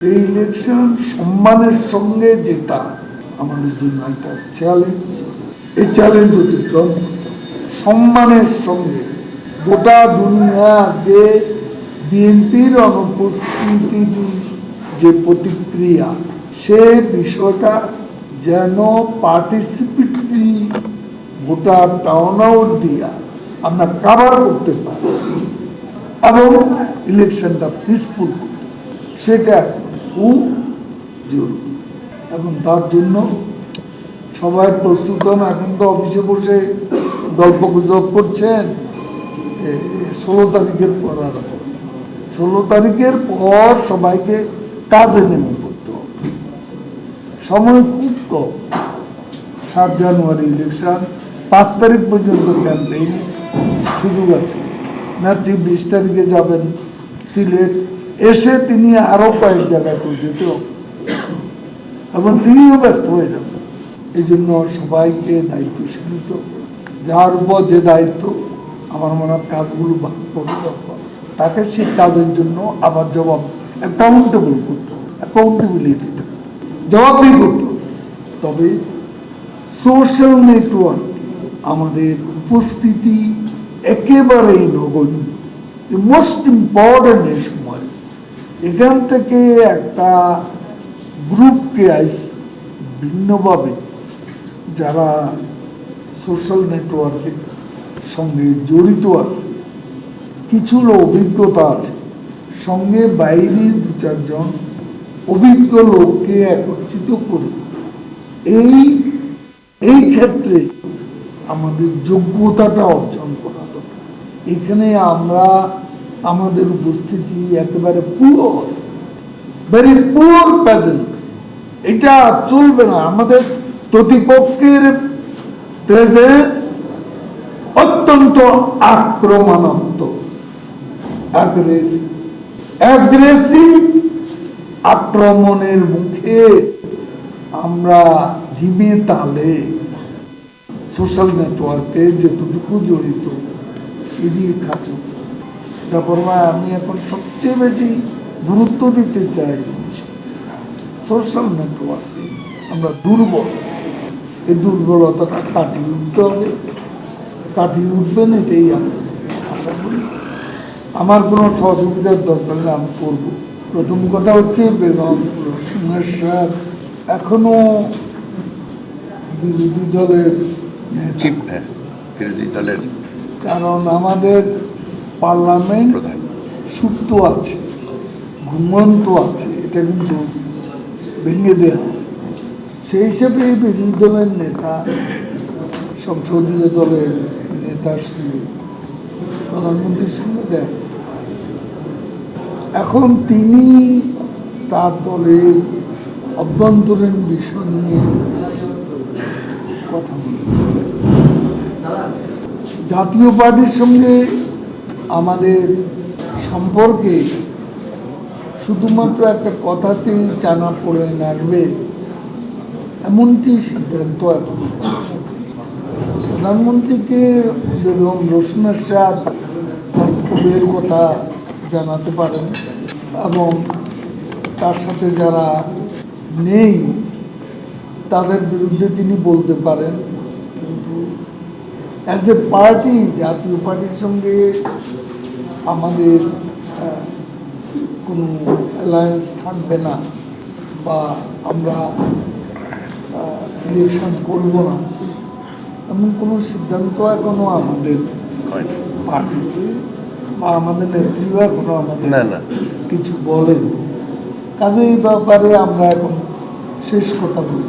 এই ইলেকশন সম্মানের সঙ্গে জেতা আমাদের জন্য একটা চ্যালেঞ্জ এই চ্যালেঞ্জ অতিক্রম সম্মানের সঙ্গে। গোটা দুনিয়া আজকে বিএনপির অনুপস্থিতির যে প্রতিক্রিয়া, সে বিষয়টা যেন পার্টিসিপেটরি গোটা টাউন আউট দিয়া আমরা কাভার করতে পারি এবং ইলেকশনটা পিসফুল করতে সেটা জরুরি এবং তার জন্য সবাই প্রস্তুত হন এখন তো অফিসে বসে গল্প গুজব করছেন। ষোলো তারিখের পর আর ষোলো তারিখের পর সবাইকে কাজে নেমে পড়তে হবে। সময় খুব কম। সাত জানুয়ারি ইলেকশন পাঁচ তারিখ পর্যন্ত ক্যাম্পেইন সুযোগ আছে। না ঠিক বিশ তারিখে যাবেন সিলেট এসে তিনি আরও কয়েক জায়গায় যেতে এবং তিনিও ব্যস্ত হয়ে যাবেন এই জন্য সবাইকে দায়িত্বশীল হতে হবে। যার উপর যে দায়িত্ব, আমার মনে হয় কাজগুলো তাকে সেই কাজের জন্য আবার জবাব অ্যাকাউন্টেবল করতে হবে অ্যাকাউন্টেবিলিটি জবাবদিহি করতে হবে। তবে সোশ্যাল নেটওয়ার্ক আমাদের উপস্থিতি একেবারেই নগণ্য। মোস্ট ইম্পর্টেন্ট এখান থেকে একটা গ্রুপকে আইস ভিন্নভাবে যারা সোশ্যাল নেটওয়ার্কের সঙ্গে জড়িত আছে। কিছু অভিজ্ঞতা আছে। সঙ্গে বাইরে দু চারজন অভিজ্ঞ লোককে একত্রিত করে। এই এই ক্ষেত্রে আমাদের যোগ্যতাটা অর্জন করা দরকার। এখানে আমরা আমাদের উপস্থিতি একেবারে পুরো ভেরি পুয়ার প্রেজেন্স এটা চলবে না। আমাদের প্রতিপক্ষের প্রেজেন্স অত্যন্ত আক্রমণাত্মক। আক্রমণের মুখে আমরা ধিমে তালে সোশ্যাল নেটওয়ার্কে যেতটুকু জড়িত, এড়িয়ে খাচ্ছ তারপর আমি এখন সবচেয়ে বেশি গুরুত্ব দিতে চাই সোশ্যাল নেটওয়ার্কে আমরা দুর্বল। এই দুর্বলতাটা কাটিয়ে উঠতে হবে। কাটিয়ে উঠবেন এটাই আমি আশা করি। আমার কোনো সহযোগিতার দরকার নেই আমি করব। প্রথম কথা হচ্ছে বেগম রসুনের সাহ এখনও বিরোধী দলের হ্যাঁ বিরোধী দলের। কারণ আমাদের পার্লামেন্ট সুপ্ত আছে ঘুমন্ত আছে এটা কিন্তু ভেঙে দেওয়া। সেই হিসেবে এই বিরোধী দলের নেতা সংসদীয় দলের নেতার সঙ্গে প্রধানমন্ত্রীর সঙ্গে দেখা এখন তিনি তার দলের অভ্যন্তরীণ বিষয় নিয়ে কথা বলেছেন। জাতীয় পার্টির সঙ্গে আমাদের সম্পর্কে শুধুমাত্র একটা কথাতেই টানা পড়ে আসবে এমনটি সিদ্ধান্ত এখন। প্রধানমন্ত্রীকে বেগম রসুনের সাদ তার ক্ষোভের কথা জানাতে পারেন এবং তার সাথে যারা নেই, তাদের বিরুদ্ধে তিনি বলতে পারেন। অ্যাজ এ পার্টি জাতীয় পার্টির সঙ্গে আমাদের কোনো অ্যালায়েন্স থাকবে না বা আমরা ইলেকশন করব না। এমন কোনো সিদ্ধান্ত এখনও আমাদের পার্টিতে বা আমাদের নেত্রীও এখনও আমাদের কিছু বলেন। কাজে এই ব্যাপারে আমরা এখন শেষ কথা বলি।